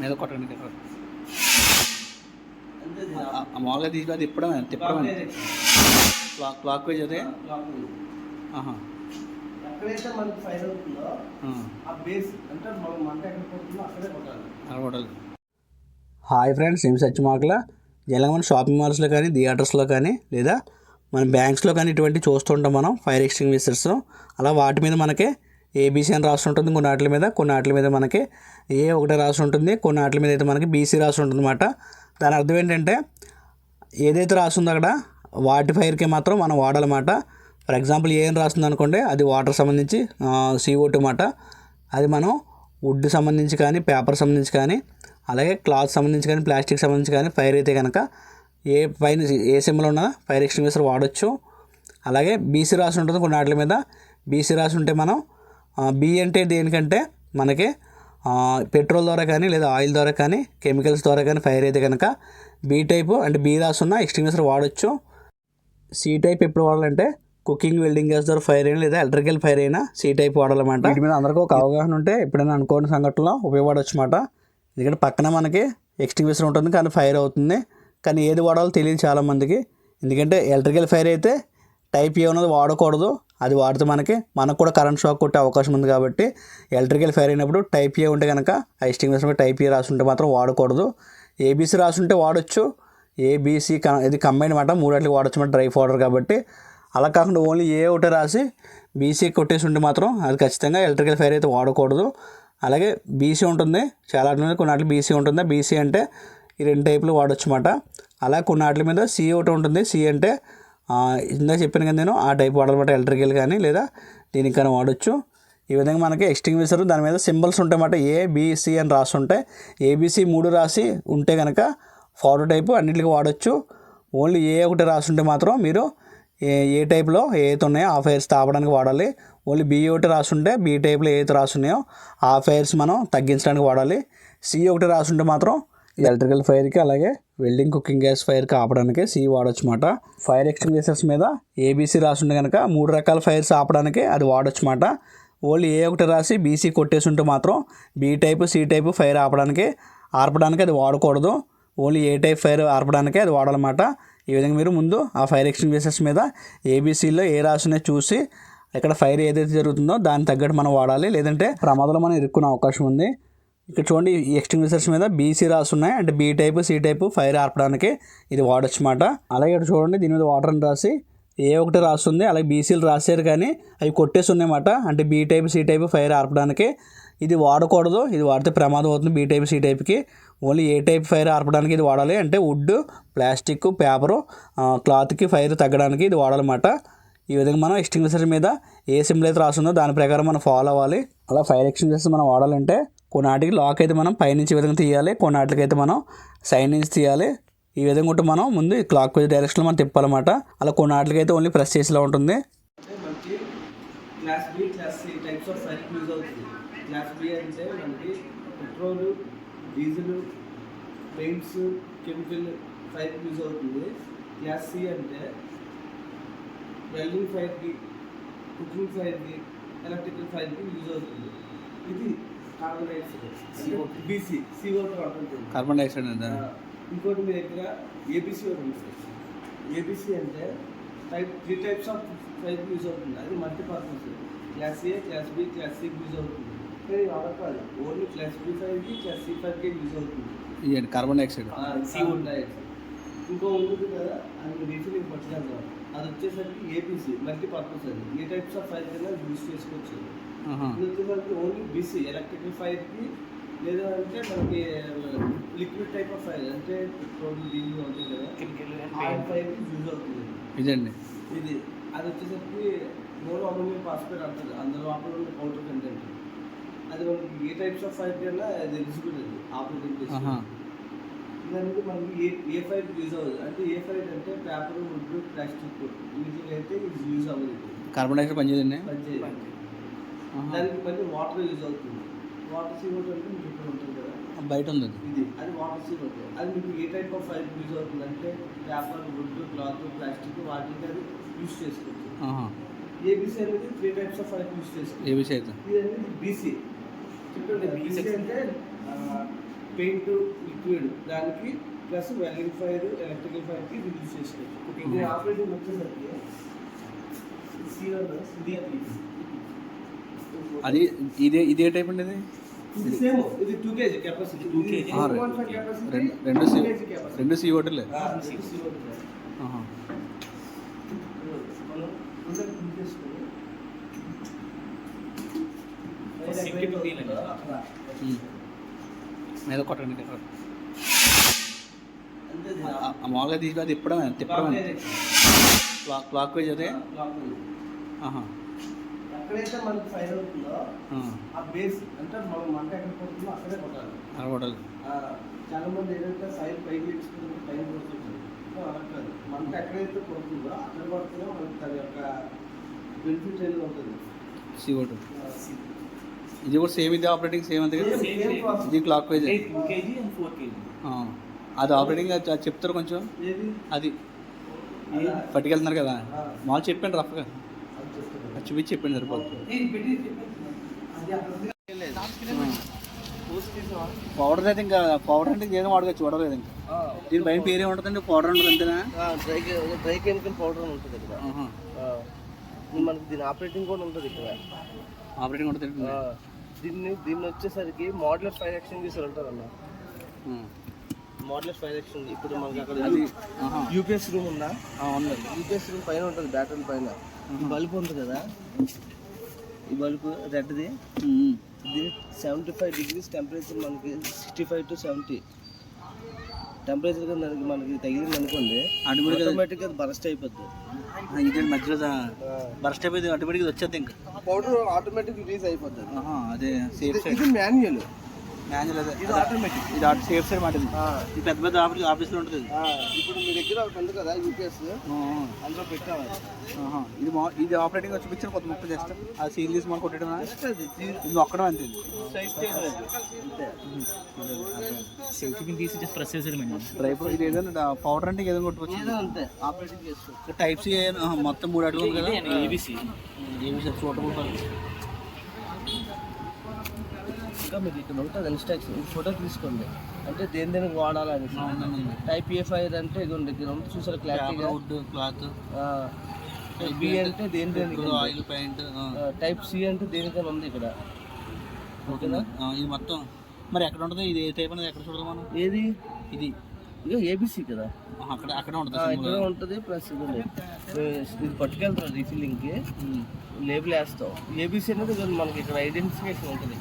మీద కొట్టండి మామూలుగా తీసి అది తిప్పడమే తిప్పడమే క్లాక్ క్లాక్ వైజ్ అదే ఆహా. ఎక్కడైతే మనకి ఫైర్ అవుతుందో ఆ. ఆ బేస్ అంటే మనం మంట ఎక్కడ పడుతుందో అక్కడే కొట్టాలి. అలవాటాలు హాయ్ ఫ్రెండ్స్ నేను సత్యమాకల. మన షాపింగ్ మాల్స్లో కానీ థియేటర్స్లో కానీ లేదా మన బ్యాంక్స్లో కానీ ఇటువంటి చూస్తుంటాం మనం ఫైర్ ఎక్స్టింగ్విషర్స్. అలా వాటి మీద మనకి ఏబీసీ అని రాసి ఉంటుంది. కొన్ని వాటి మీద కొన్ని వాటి మీద మనకి ఏ ఒకటే రాసి ఉంటుంది. కొన్ని వాటి మీద అయితే మనకి బీసీ రాసి ఉంటుంది అనమాట దాని అర్థం ఏంటంటే ఏదైతే రాస్తుందో అక్కడ వాటి ఫైర్కి మాత్రం మనం వాడాలన్నమాట. ఫర్ ఎగ్జాంపుల్ ఏం రాస్తుంది అనుకోండి అది వాటర్ సంబంధించి సీఓ టూ మాట అది మనం వుడ్ సంబంధించి కానీ పేపర్ సంబంధించి కానీ అలాగే క్లాత్ సంబంధించి కానీ ప్లాస్టిక్ సంబంధించి కానీ ఫైర్ అయితే కనుక ఏ పైన ఏ సిమ్లో ఉన్న ఫైర్ ఎక్స్టింగ్విషర్ వాడచ్చు. అలాగే బీసీ రాసి ఉంటుంది. కొన్ని వాటి మీద బీసీ రాసి ఉంటే మనం బి అంటే దేనికంటే మనకి పెట్రోల్ ద్వారా కానీ లేదా ఆయిల్ ద్వారా కానీ కెమికల్స్ ద్వారా కానీ ఫైర్ అయితే కనుక బీ టైపు అంటే బీ రాసున్న ఉన్న ఎక్స్టింగ్విషర్ వాడచ్చు. సి టైప్ ఎప్పుడు వాడాలంటే కుకింగ్ వెల్డింగ్ గ్యాస్ ద్వారా ఫైర్ అయినా లేదా ఎలక్ట్రికల్ ఫైర్ అయినా సి టైప్ వాడాలన్నమాట. వీటి మీద అందరికీ ఒక అవగాహన ఉంటే ఎప్పుడైనా అనుకోని సంఘటనలో ఉపయోగపడవచ్చు అన్నమాట ఎందుకంటే పక్కన మనకి ఎక్స్టింగ్విషర్ ఉంటుంది కానీ ఫైర్ అవుతుంది. కానీ ఏది వాడాలో తెలియదు చాలామందికి. ఎందుకంటే ఎలక్ట్రికల్ ఫైర్ అయితే టైప్ ఏ ఉన్నది వాడకూడదు. అది వాడితే మనకి మనకు కూడా కరెంట్ షాక్ కొట్టే అవకాశం ఉంది కాబట్టి ఎలక్ట్రికల్ ఫైర్ అయినప్పుడు టైప్ ఏ ఉంటే కనుక ఐస్టింగ్ మీద టైప్ ఏ రాసి ఉంటే మాత్రం వాడకూడదు. ఏబీసీ రాసి ఉంటే వాడచ్చు. ఏబీసీ ఇది కంబైన్ మాట మూడాటికి వాడచ్చు మన డ్రై పౌడర్ కాబట్టి. అలా కాకుండా ఓన్లీ ఏ ఒకటి రాసి బీసీ కొట్టేసి ఉంటే మాత్రం అది ఖచ్చితంగా ఎలక్ట్రికల్ ఫైర్ అయితే వాడకూడదు. అలాగే బీసీ ఉంటుంది. చాలా వాటి మీద కొన్ని బీసీ ఉంటుంది. బీసీ అంటే ఈ రెండు టైపులు వాడచ్చు అన్నమాట అలా కొన్ని మీద సి ఒకటి ఉంటుంది. సి అంటే ఇందాక చెప్పాను కదా నేను ఆ టైప్ వాడాలన్నమాట ఎలక్ట్రికల్ కానీ లేదా దీనికైనా వాడచ్చు. ఈ విధంగా మనకి ఎక్స్టింగ్విషర్ దాని మీద సింబల్స్ ఉంటాయన్నమాట ఏ బీసీ అని రాసి ఉంటాయి. ఏబీసీ మూడు రాసి ఉంటే కనుక ఫార్వర్డ్ టైపు అన్నింటికి వాడచ్చు. ఓన్లీ ఏ ఒకటి రాసి ఉంటే మాత్రం మీరు ఏ ఏ టైప్లో ఏదైతే ఉన్నాయో ఆ ఫైర్స్ తాపడానికి వాడాలి. ఓన్లీ బి ఒకటి రాసి ఉంటే బి టైప్లో ఏదైతే రాసి ఉన్నాయో ఆ ఫైర్స్ మనం తగ్గించడానికి వాడాలి. సి ఒకటి రాసి ఉంటే మాత్రం ఎలక్ట్రికల్ ఫైర్కి అలాగే వెల్డింగ్ కుకింగ్ గ్యాస్ ఫైర్కి ఆపడానికి సి వాడచ్చు అన్నమాట ఫైర్ ఎక్స్టింగ్విషర్స్ మీద ఏబీసీ రాసి ఉంటే కనుక మూడు రకాల ఫైర్స్ ఆపడానికి అది వాడచ్చు మాట ఓన్లీ ఏ ఒకటి రాసి బీసీ కొట్టేసి ఉంటే మాత్రం B type C type fire ఆపడానికి ఆర్పడానికి అది వాడకూడదు. ఓన్లీ ఏ టైప్ ఫైర్ ఆర్పడానికి అది వాడాలన్నమాట. ఈ విధంగా మీరు ముందు ఆ ఫైర్ ఎక్స్టింగ్విషర్స్ మీద ఏబీసీలో ఏ రాసినా చూసి ఇక్కడ ఫైర్ ఏదైతే జరుగుతుందో దానికి తగ్గట్టు మనం వాడాలి. లేదంటే ప్రమాదంలో మనం ఇరుక్కునే అవకాశం ఉంది. ఇక్కడ చూడండి ఈ ఎక్స్టింగ్విషర్స్ మీద బీసీ రాసి ఉన్నాయి. అంటే B type C type fire ఆర్పడానికి ఇది వాడచ్చు అనమాట అలాగే ఇక్కడ చూడండి దీని మీద వాటర్ అని రాసి ఏ ఒకటి రాస్తుంది. అలాగే బీసీలు రాశారు కానీ అవి కొట్టేసి ఉన్నాయన్నమాట. అంటే B type C type fire ఆర్పడానికి ఇది వాడకూడదు. ఇది వాడితే ప్రమాదం అవుతుంది బీ టైప్ సి టైప్కి ఓన్లీ ఏ టైప్ ఫైర్ ఆర్పడానికి ఇది వాడాలి. అంటే వుడ్ ప్లాస్టిక్ పేపరు క్లాత్కి ఫైర్ తగ్గడానికి ఇది వాడాలన్నమాట. ఈ విధంగా మనం ఎక్స్టింగ్విషర్ మీద ఏ సింబల్ అయితే రాస్తుందో దాని ప్రకారం మనం ఫాలో అవ్వాలి. అలా ఫైర్ ఎక్స్టింగ్విషర్స్ మనం వాడాలంటే కొన్నాటికి లాక్ అయితే మనం పైనుంచి ఈ విధంగా తీయాలి కొన్నాటికి అయితే మనం సైడ్ నుంచి తీయాలి. ఈ విధంగా ఉంటే మనం ముందు క్లాక్ వైజ్ డైరెక్షన్లో మనం తిప్పాలన్నమాట. అలా కొన్నాటికి అయితే ఓన్లీ ప్రెస్ చేసేలా ఉంటుంది. Class B class C types of fire use అవుతుంది. క్లాస్ బి అంటే మనకి petrol diesel paints chemical fire use అవుతుంది. క్లాస్ సి అంటే వెల్డింగ్ ఫైర్కి కుకింగ్ ఫైర్కి ఎలక్ట్రికల్ ఫైర్కి యూజ్ అవుతుంది. ఇది బీసీ సిఓ కార్బన్ డైఆక్సైడ్ అంటే ఇంకోటి మీ దగ్గర ఏబిసి ఒకటి ఉంది. ఏబిసి అంటే type three types of fire use అవుతుంది. అది multipurpose class A class B class సికి యూజ్ అవుతుంది. కానీ అలా కాదు. ఓన్లీ క్లాస్ బి ఫైవ్కి క్లాస్ సి ఫైవ్కి యూజ్ అవుతుంది. కార్బన్ డైఆక్సైడ్ సి ఉంటాయి ఇంకో ఉంటుంది కదా అది రీఫిలింగ్ పట్టుకెళ్తాం అది వచ్చేసరికి ఏబిసి మల్టీపర్పస్ అది. ఏ టైప్స్ ఆఫ్ ఫైర్ కన్నా యూజ్ చేసుకోవచ్చు. వచ్చేసరికి ఓన్లీ బీసీ ఎలక్ట్రికల్ ఫైర్కి లేదా అంటే మనకి లిక్విడ్ టైప్ ఆఫ్ ఫైర్ అంటే పెట్రోల్ డీజిల్ ఉంటుంది కదా ఆయిల్ ఫైర్కి యూజ్ అవుతుంది. ఇదండి. ఇది అది వచ్చేసరికి మోనో అమోనియం ఫాస్ఫేట్ అంటుంది అందులో ఉన్న పౌడర్ కంటెంట్ అది మనకి ఏ టైప్స్ ఆఫ్ ఫైర్ కన్నా అది ఎలిజిబుల్ అది ఆపరేటింగ్. ఇదనేది మనకి ఏ ఏ ఫైర్ యూజ్ అవ్వదు. అంటే ఏ ఫైర్ అంటే పేపర్ వుడ్ ప్లాస్టిక్ వీటికి అయితే యూజ్ అవ్వదు. కార్బన్ డైఆక్సైడ్ పనిచేయదండి? పనిచేయదు. దానికి మళ్ళీ వాటర్ యూజ్ అవుతుంది. వాటర్ సీవోట్ అంటే మీకు ఇక్కడ ఉంటుంది కదా? బయట ఉంది అది. ఇది అది వాటర్ సీవోట్ అది మీకు ఏ టైప్ ఆఫ్ ఫైర్ యూజ్ అవుతుంది అంటే పేపర్ వుడ్ క్లాత్ ప్లాస్టిక్ వాటికి అది యూజ్ చేసుకోవచ్చు. ఆహా. ఏబిసి అనేది three types of fire use చేసుకోవచ్చు. ఏబీసీ అయితే. ఇది అనేది బీసీ చెప్పండి బీసీ అంటే పెయింట్ లిక్విడ్ దానికి ప్లస్ వెల్డింగ్ ఫైర్ ఎలక్ట్రికల్ ఫైర్కి రిలీజ్ చేసుకోవచ్చు. ఇది ఆపరేటింగ్ వచ్చేసరికి సీరియల్ అది ఇదే ఇదే టైప్ అండి ఇది రెండు రెండు సి రెండు సి ఓటర్లే. మీద కొట్టండి మామూలుగా తీసి అది తిప్పడమే తిప్పడమే క్లాక్ క్లాక్ వైజ్ అదే? ఆహా. ఎక్కడైతే మనకి ఫైర్ అవుతుందో ఆ. బేస్ అంటే మనం మంట ఎక్కడ పడుతుందో అక్కడే కొట్టాలి. చాలా మంది ఏంటంటే ఫైర్ పైకి ఇచ్చుకుంటే పైన కొడుతుంటారు సో మంట ఎక్కడైతే పడుతుందో అక్కడ పడుతుందో మనకి దాని యొక్క బెనిఫిట్ అనేది ఉంటుంది. సి ఓటు ఇది కూడా సేమ్ ఇది ఆపరేటింగ్ సేమ్ అంతే. ఇది క్లాక్ వైజ్ అది ఆపరేటింగ్ చెప్తారు కొంచెం? అది? పట్టుకెళ్తున్నారు కదా. మామూలు చెప్పండి రఫ్గా. చూపించి చెప్పండి సరిపోతుంది? పౌడర్ అయితే ఇంకా పౌడర్ అంటే ఏదో వాడుకోవచ్చు చూడలేదు ఇంకా. దీని పైన పేరు ఏముంటుందండి పౌడర్ ఉంటుంది అంతేనా? డ్రై కెమికల్ పౌడర్ ఉంటుంది ఇక్కడ. మనకి దీని ఆపరేటింగ్ కూడా ఉంటుంది ఇక్కడ. ఆపరేటింగ్ ఉంటుంది దీన్ని దీన్ని వచ్చేసరికి మోడలర్ ఫైర్ ఎక్స్చేంజెస్ ఉంటారు అన్న మోడలర్ ఫైర్ ఎక్స్చేంజ్ ఇప్పుడు మనకి అక్కడ. యూపీఎస్ రూమ్ ఉందా? ఉంది యూపీఎస్ రూమ్ పైన ఉంటుంది బ్యాటరీ పైన. బల్బ్ ఉంది కదా? ఈ బల్బ్ రెడ్ది. ఇది సెవెంటీ ఫైవ్ డిగ్రీస్ టెంపరేచర్ మనకి sixty five to seventy temperature దానికి మనకి తగిలింది అనుకోండి అటుపడికి అది- ఆటోమేటిక్గా అది బరస్ట్ అయిపోద్ది. ఆ, ఇదే మధ్యలో బర్స్ట్ అయిపోయింది అటుపడికి ఇది వచ్చేది ఇంకా. పౌడర్ ఆటోమేటిక్ రిలీజ్ అయిపోతుంది ఆహా, అదే సేఫ్ ఇది మాన్యువల్ ఇది ఆటోమేటిక్ ఇది ఆటో సేఫ్ సైడ్ మాట ఇది. పెద్ద పెద్ద ఆఫీస్ ఆఫీస్లో ఉంటుంది. ఇప్పుడు మీ దగ్గర ఒకటి ఉంది కదా యూపీఎస్ ఆ, అందులో పెట్టాలి. ఆహా. ఇది ఆపరేటింగ్ చూపించిన కొత్త ముక్క జస్ట్ ఆ సీల్ తీసి మనం కొట్టడం ఇది ఒక్కడం అంతే ఇది. సైజ్ చేయడం అది. అంతే సేఫ్టీ తీసి జస్ట్ ప్రెస్ చేసేది మేడం డ్రై ఫ్రూట్ ఇది ఏదైనా పౌడర్ అంటే ఏదైనా కొట్టుకోవచ్చు. ఏదో అంతే. ఆపరేటింగ్ చేసుకో టైప్స్ మొత్తం మూడు అడుగులు కదా? ఏబిసి సూటబుల్ ఇంకా మీకు ఇక్కడ ఉంటుంది ఇన్స్ట్రక్షన్ ఫోటో తీసుకోండి. అంటే దేని దేనికి వాడాలని. టైప్ ఏ ఫైర్ అంటే ఇది ఉంది ఇక్కడ ఉంది చూసారు క్లారిటీగా వుడ్ క్లాత్ బి అంటే దేని దేనికి ఆయిల్ పెయింట్ టైప్ సి అంటే దేనికైనా ఉంది ఇక్కడ? ఓకేనా? ఇది మొత్తం. మరి ఎక్కడ ఉంటుంది? ఇది ఏ టైప్ అనేది ఎక్కడ చూడాలి మనం? ఏది? ఇది. ఇక ఏబిసి కదా. అక్కడ అక్కడ ఉంటుంది ప్లస్ ఇది. ఇది పట్టుకెళ్తాం రీఫిల్లింగ్కి. లేబుల్ వేస్తాం. ఏబిసి అనేది మనకి ఇక్కడ ఐడెంటిఫికేషన్ ఉంటుంది.